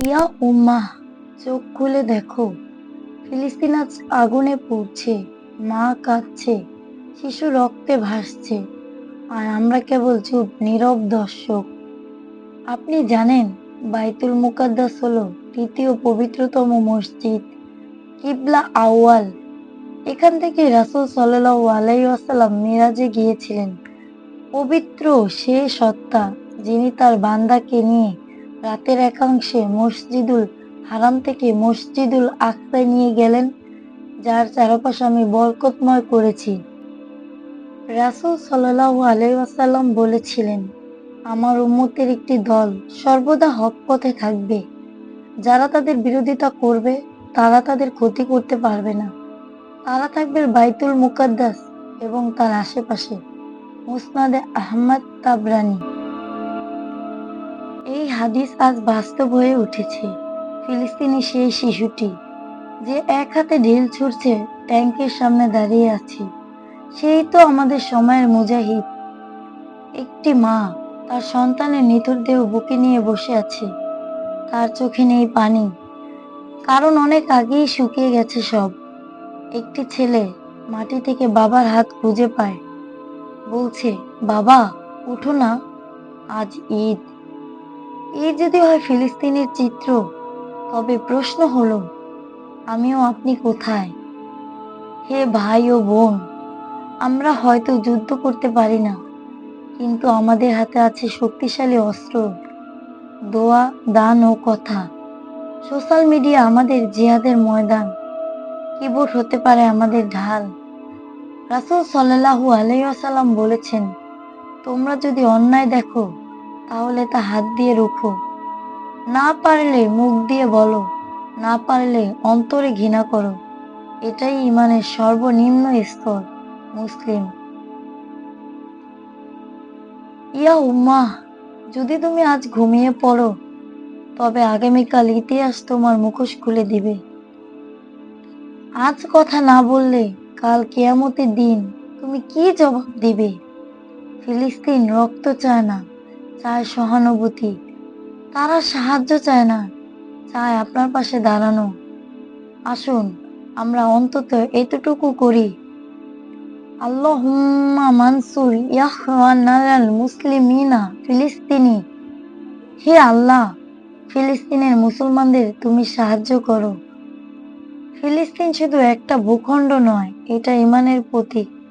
ইয়া উম্মাহ চোখ খুলে দেখো। ফিলিস্তিন আজ আগুনে পুড়ছে, মা কাঁদছে, শিশু রক্তে ভাসছে, আর আমরা কেবল চুপ, নীরব দর্শক। আপনি জানেন, বাইতুল মুকাদ্দাস হলো তৃতীয় পবিত্রতম মসজিদ, কিবলা আউয়াল। এখান থেকে রাসূল সাল্লাল্লাহু আলাইহি ওয়াসাল্লাম মিরাজে গিয়েছিলেন। পবিত্র সে সত্তা, যিনি তার বান্দাকে নিয়ে রাতের একাংশে মসজিদুল হারাম থেকে মসজিদুল আকসায় নিয়ে গেলেন, যার চারপাশ আমি বরকতময় করেছি। রাসূল সাল্লাল্লাহু আলাইহি ওয়াসাল্লাম বলেছিলেন, আমার উম্মতের একটি দল সর্বদা হক পথে থাকবে। যারা তাদের বিরোধিতা করবে, তারা তাদের ক্ষতি করতে পারবে না। তারা থাকবে বাইতুল মুকাদ্দাস এবং তার আশেপাশে। মুসনাদে আহমদ তাবরানি। হাদিস আজ বাস্তব হয়ে উঠেছে। ফিলিস্তিনি সেই শিশুটি, যে এক হাতে ঢিল ছুড়ছে, ট্যাঙ্কের সামনে দাঁড়িয়ে আছে। সেই তো আমাদের সময়ের মুজাহিদ। একটি মা তার সন্তানের নিথর দেহ বুকে নিয়ে বসে আছে। তার চোখে নেই পানি। কারণ অনেক আগেই শুকিয়ে গেছে সব। একটি ছেলে মাটি থেকে বাবার হাত খুঁজে পায়। বলছে, বাবা, উঠো না। আজ ঈদ। ঈদ যদি হয় ফিলিস্তিনের চিত্র, তবে প্রশ্ন হলো, আমিও আপনি কোথায়? হে ভাই ও বোন, আমরা হয়তো যুদ্ধ করতে পারি না, কিন্তু আমাদের হাতে আছে শক্তিশালী অস্ত্র, দোয়া, দান ও কথা। সোশ্যাল মিডিয়া আমাদের জিহাদের ময়দান, কিবোর্ড হতে পারে আমাদের ঢাল। রাসূল সাল্লাল্লাহু আলাইহি ওয়াসাল্লাম বলেছেন, তোমরা যদি অন্যায় দেখো তাহলে তা হাত দিয়ে রুখো। না পারলে মুখ দিয়ে বলো, না পারলে অন্তরে ঘৃণা করো। এটাই ইমানের সর্বনিম্ন স্তর, মুসলিম। ইয়া উম্মাহ, যদি তুমি আজ ঘুমিয়ে পড়ো, তবে আগামীকাল ইতিহাস তোমার মুখোশ খুলে দিবে। আজ কথা না বললে কাল কেয়ামতের দিন তুমি কি জবাব দিবে? ফিলিস্তিন রক্ত চায় না। চায় সহানুভূতি। তারা সাহায্য চায় না, চায় আপনার পাশে দাঁড়ানো। আসুন, আমরা অন্তত এতটুকু করি। আল্লাহুম্মা মানসুর ইয়াহওয়ানাল মুসলিমিনা ফিলিস্তিনি। হে আল্লাহ, ফিলিস্তিনের মুসলমানদের তুমি সাহায্য করো। ফিলিস্তিন শুধু একটা ভূখণ্ড নয়, এটা ইমানের প্রতীক।